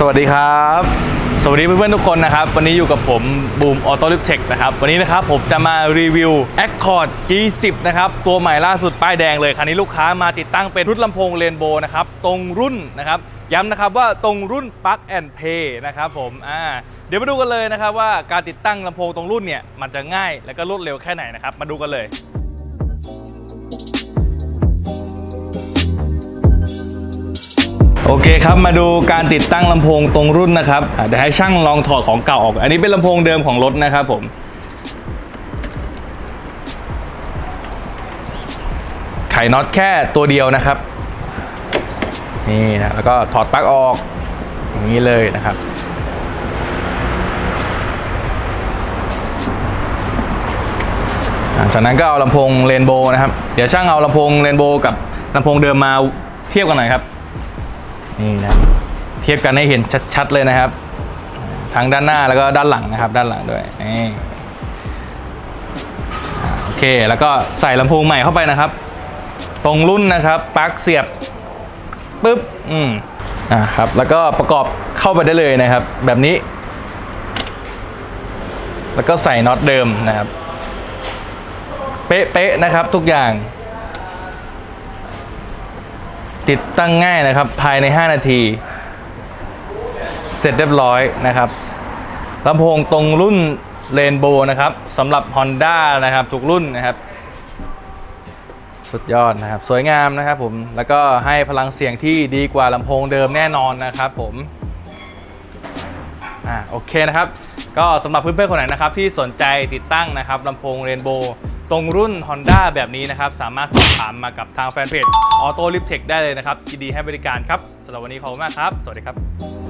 สวัสดีครับ สวัสดีเพื่อนๆทุกคนนะครับ วันนี้อยู่กับผมบูมออโต้ลิฟเทคนะครับ วันนี้นะครับผมจะมารีวิว Accord G10 นะครับ ตัวใหม่ล่าสุดป้ายแดงเลย คันนี้ลูกค้ามาติดตั้งเป็นรุ่นลำโพงเรนโบว์นะครับ ตรงรุ่นนะครับ ย้ำนะครับว่าตรงรุ่น Plug and Play นะครับผมอ่าเดี๋ยวมาดูกันเลยนะครับว่าการติดตั้งลำโพงตรงรุ่นเนี่ยมันจะง่ายและก็รวดเร็วแค่ไหนนะครับ มาดูกันเลย โอเคครับมาดูการติดตั้งลำโพงตรงรุ่นนะครับเดี๋ยวให้ช่างลองถอดของเก่าออก อันนี้เป็นลำโพงเดิมของรถนะครับผมไขน็อตแค่ตัวเดียวนะครับ นี่นะแล้วก็ถอดปลั๊กออกอย่างนี้เลยนะครับจากนั้นก็เอาลำโพงเรนโบว์นะครับ เดี๋ยวช่างเอาลำโพงเรนโบว์กับลำโพงเดิมมาเทียบกันหน่อยครับ นี่นะเทียบกันให้เห็นชัดๆเลยนะครับ ทั้งด้านหน้าแล้วก็ด้านหลังนะครับ ด้านหลังด้วยนี่โอเค แล้วก็ใส่ลำโพงใหม่เข้าไปนะครับ ตรงรุ่นนะครับปลั๊กเสียบปุ๊บอืมอ่าครับแล้วก็ประกอบเข้าไปได้เลยนะครับ แบบนี้ แล้วก็ใส่น็อตเดิมนะครับ เป๊ะๆนะครับทุกอย่าง ติดตั้งง่ายนะครับ ภายใน 5 นาที เสร็จเรียบร้อยนะครับลำโพงตรงรุ่นเรนโบว์นะครับสำหรับ Honda นะครับ ทุกรุ่นนะครับ สุดยอดนะครับ สวยงามนะครับผม แล้วก็ให้พลังเสียงที่ดีกว่าลำโพงเดิมแน่นอนนะครับผมอ่าโอเคนะครับ ก็สำหรับเพื่อนๆคนไหนนะครับ ที่สนใจติดตั้งนะครับลำโพงเรนโบว์ ตรงรุ่น Honda แบบนี้นะครับ สามารถสอบถามมากับทางแฟนเพจ Auto l i p t e c h ได้เลยนะครับยินดีให้บริการครับสำหรับวันนี้ขอบคุณมากครับ สวัสดีครับ